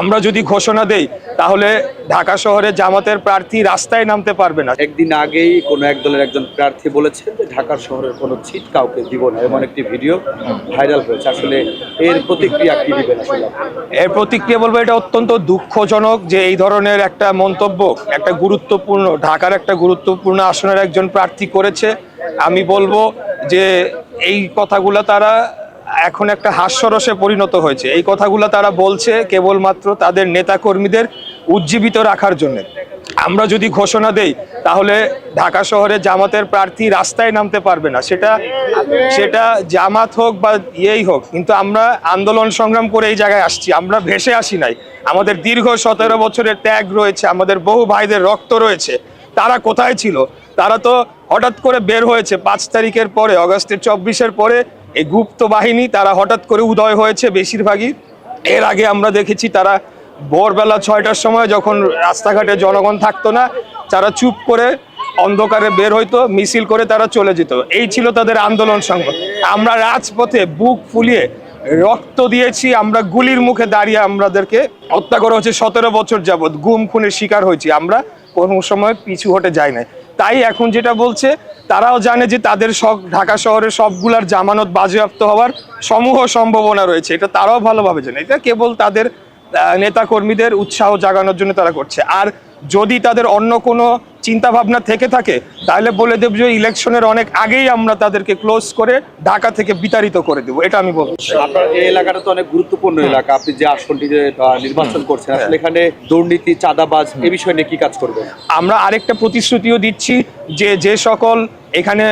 আমরা যদি ঘোষণা দেই তাহলে ঢাকা শহরে জামাতের প্রার্থী রাস্তায় নামতে পারবে না। একদিন আগেই কোনো এক দলের একজন প্রার্থী বলেছেন যে ঢাকার শহরের কোনো সিট কাউকে দিব না। এমন একটি ভিডিও ভাইরাল হয়েছে। আসলে এর প্রতিক্রিয়া কি দিবেন আসলে? এর প্রতিক্রিয়া বলব এটা অত্যন্ত দুঃখজনক যে এই ধরনের একটা মন্তব্য একটা গুরুত্বপূর্ণ ঢাকার একটা গুরুত্বপূর্ণ আসনের একজন প্রার্থী করেছে। আমি বলব যে এই কথাগুলো তারা এখন একটা হাস্যরসে পরিণত হয়েছে। এই কথাগুলো তারা বলছে কেবলমাত্র তাদের নেতাকর্মীদের উজ্জীবিত রাখার জন্য। আমরা যদি ঘোষণা দেই, তাহলে ঢাকা শহরে জামাতের প্রার্থী রাস্তায় নামতে পারবে না। সেটা সেটা জামাত হোক বা ইয়েই হোক, কিন্তু আমরা আন্দোলন সংগ্রাম করে এই জায়গায় আসছি। আমরা ভেসে আসি নাই। আমাদের দীর্ঘ সতেরো বছরের ত্যাগ রয়েছে, আমাদের বহু ভাইদের রক্ত রয়েছে। তারা কোথায় ছিল? তারা তো হঠাৎ করে বের হয়েছে পাঁচ তারিখের পরে, অগস্টের চব্বিশের পরে এই গুপ্ত বাহিনী তারা হঠাৎ করে উদয় হয়েছে বেশিরভাগই। এর আগে আমরা দেখেছি তারা ভোরবেলা ছয়টার সময় যখন রাস্তাঘাটে জনগণ থাকতো না, তারা চুপ করে অন্ধকারে বের হইতো, মিছিল করে তারা চলে যেত। এই ছিল তাদের আন্দোলন সংগ্রাম আমরা রাজপথে বুক ফুলিয়ে রক্ত দিয়েছি, আমরা গুলির মুখে দাঁড়িয়ে আমাদেরকে হত্যা করা হচ্ছে সতেরো বছর যাবৎ গুম, খুনের শিকার হয়েছি। আমরা কোনো সময় পিছু হটে যাই নাই। তাই এখন যেটা বলছে, তারাও জানে যে তাদের সব ঢাকা শহরের সবগুলার জামানত বাজেয়াপ্ত হওয়ার সমূহ সম্ভাবনা রয়েছে। এটা তারাও ভালোভাবে জানে। এটা কেবল তাদের নেতাকর্মীদের উৎসাহ জাগানোর জন্য তারা করছে। আর যদি তাদের অন্য কোনো চিন্তা ভাবনা থেকে থাকে তাহলে বলে দেব যে ইলেকশনের অনেক আগেই আমরা তাদেরকে ক্লোজ করে ঢাকা থেকে বিতাড়িত করে দেবো। এটা আমি বলব। আপনার এই এলাকাটা তো অনেক গুরুত্বপূর্ণ এলাকা। আপনি যে আসনটিতে আহ, নির্বাচন করছেন আসলে এখানে দুর্নীতি চাঁদাবাজ এ বিষয়ে নিয়ে কি কাজ করবেন? আমরা আরেকটা প্রতিশ্রুতিও দিচ্ছি যে যে সকল এখানে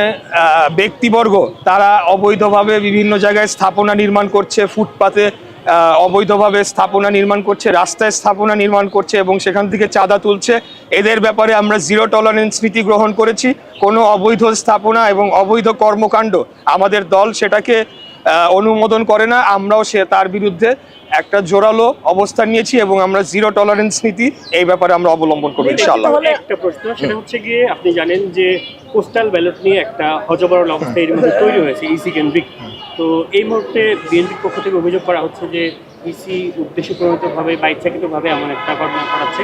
ব্যক্তিবর্গ তারা অবৈধভাবে বিভিন্ন জায়গায় স্থাপনা নির্মাণ করছে ফুটপাতে অবৈধভাবে স্থাপনা নির্মাণ করছে, রাস্তায় স্থাপনা নির্মাণ করছে এবং সেখান থেকে চাঁদা তুলছে। এদের ব্যাপারে আমরা জিরো টলারেন্স নীতি গ্রহণ করেছি। কোনো অবৈধ স্থাপনা এবং অবৈধ কর্মকাণ্ড আমাদের দল সেটাকে অনুমোদন করে না আমরাও সে তার বিরুদ্ধে একটা জোরালো অবস্থান নিয়েছি এবং আমরা জিরো টলারেন্স নীতি এই ব্যাপারে আমরা অবলম্বন করব ইনশাআল্লাহ। একটা প্রশ্ন সেটা হচ্ছে গিয়ে আপনি জানেন যে পোস্টাল ব্যালট নিয়ে একটা হজবরল অবস্থা এর মধ্যে তৈরি হয়েছে ইসি কেন্দ্রিক তো এই মুহূর্তে বিএনপির পক্ষ থেকে অভিযোগ করা হচ্ছে যে ইসি উদ্দেশ্য প্রণীতভাবে বা ইচ্ছাকৃতভাবে এমন একটা ঘটনা ঘটাচ্ছে।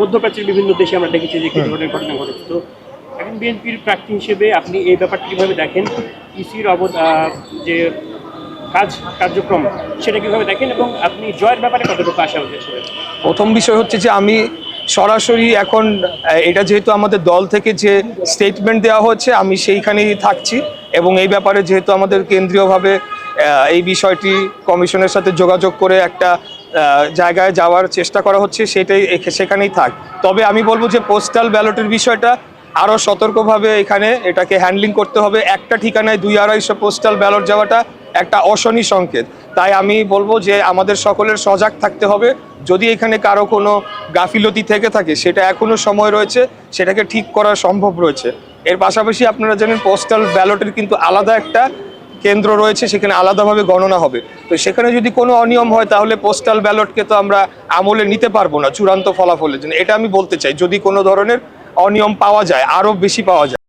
মধ্যপ্রাচ্যের বিভিন্ন দেশে আমরা দেখেছি যে কি ধরনের ঘটনা ঘটেছে। তো এখন বিএনপির প্রার্থী হিসেবে আপনি এই ব্যাপারটি কীভাবে দেখেন? ইসির আহ, যে কাজ কার্যক্রম সেটা কীভাবে দেখেন এবং আপনি জয়ের ব্যাপারে কতটুকু আশা হচ্ছে প্রথম বিষয় হচ্ছে যে আমি সরাসরি এখন এটা যেহেতু আমাদের দল থেকে যে স্টেটমেন্ট দেওয়া হচ্ছে আমি সেইখানেই থাকছি এবং এই ব্যাপারে যেহেতু আমাদের কেন্দ্রীয়ভাবে এই বিষয়টি কমিশনের সাথে যোগাযোগ করে একটা জায়গায় যাওয়ার চেষ্টা করা হচ্ছে সেটাই সেখানেই থাক। তবে আমি বলব যে পোস্টাল ব্যালটের বিষয়টা আরও সতর্কভাবে এখানে এটাকে হ্যান্ডলিং করতে হবে। একটা ঠিকানায় দুই আড়াইশো পোস্টাল ব্যালট যাওয়াটা একটা অশনি সংকেত। তাই আমি বলব যে আমাদের সকলের সজাগ থাকতে হবে। যদি এখানে কারও কোনো গাফিলতি থেকে থাকে, সেটা এখনও সময় রয়েছে, সেটাকে ঠিক করা সম্ভব রয়েছে। এর পাশাপাশি আপনারা জানেন পোস্টাল ব্যালটের কিন্তু আলাদা একটা কেন্দ্র রয়েছে, সেখানে আলাদাভাবে গণনা হবে। তো সেখানে যদি কোনো অনিয়ম হয়, তাহলে পোস্টাল ব্যালটকে তো আমরা আমলে নিতে পারব না, চূড়ান্ত ফলাফলের জন্য। এটা আমি বলতে চাই, যদি কোনো ধরনের অনিয়ম পাওয়া যায় আরও বেশি পাওয়া যায়।